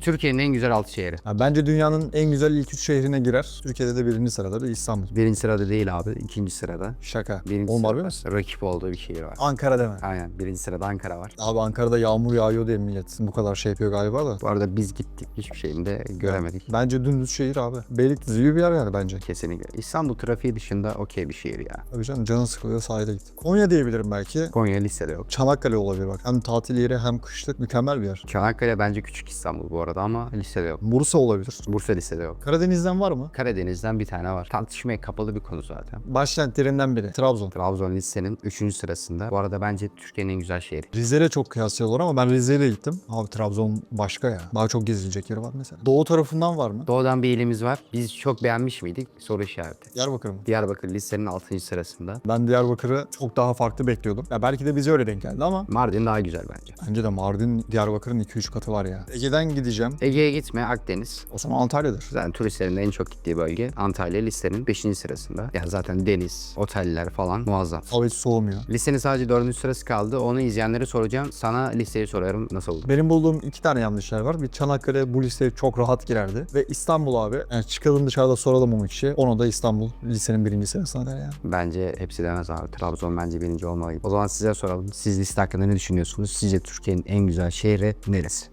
Türkiye'nin en güzel altı şehri. Ya bence dünyanın en güzel ilk üç şehrine girer. Türkiye'de de birinci sırada da İstanbul. Birinci sırada değil abi. ikinci sırada. Şaka. Birinci Oğlum harbi sırada misin? rakip olduğu bir şehir var. Ankara deme. Aynen birinci sırada Ankara var. Abi Ankara'da yağmur yağıyor diye millet bu kadar şey yapıyor galiba da. Bu arada biz gittik hiçbir şeyini de göremedik. Bence dümdüz şehir abi. Beylikdüzü gibi bir yer yani bence. Kesinlikle. İstanbul trafiği dışında okey bir şehir ya. Tabii canım canın sıkılıyor sahile git. Konya diyebilirim belki. Konya listede yok. Çanakkale olabilir bak. Hem tatil yeri hem kışlık mükemmel bir yer. Çanakkale bence küçük İstanbul bu arada ama listede yok. Bursa olabilir. Bursa listede yok. Karadeniz'den var mı? Karadeniz'den bir tane var. Tartışmaya kapalı bir konu zaten. Başkentlerinden biri. Trabzon. Trabzon listenin 3. sırasında. Bu arada bence Türkiye'nin en güzel şehri. Rize'yle çok kıyaslıyorlar ama ben Rize'yle gittim. Abi Trabzon başka ya. Daha çok gezilecek yeri var mesela. Doğu tarafından var mı? Doğudan bir ilimiz var. Biz çok beğenmiş miydik? Soru işareti. Diyarbakır mı? Diyarbakır listenin 6. sırasında. Ben Diyarbakır'ı çok daha farklı bekliyordum. Ya belki de bize öyle denk geldi ama Mardin daha güzel bence. bence de Mardin Diyarbakır'ın 2-3 katı var ya. Ege'den gideceğim. Ege'ye gitme Akdeniz. O zaman Antalya'dır. Zaten turistlerin en çok gittiği bölge Antalya listenin 5. sırasında. Ya zaten deniz, oteller falan muazzam. Hava hiç soğumuyor. Listenin sadece 4. sırası kaldı. Onu izleyenlere soracağım. Sana listeyi soruyorum. Nasıl oldu? Benim bulduğum iki tane yanlış yer var. Bir Çanakkale bu listeye çok rahat girerdi. Ve İstanbul abi. Yani çıkalım dışarıda soralım onu kişiye. Onu da İstanbul listenin birinci sırasına der yani. Bence hepsi demez abi. Trabzon bence birinci olmalıydı. O zaman size soralım. Siz liste hakkında ne düşünüyorsunuz? Sizce Türkiye'nin en güzel şehri neresi?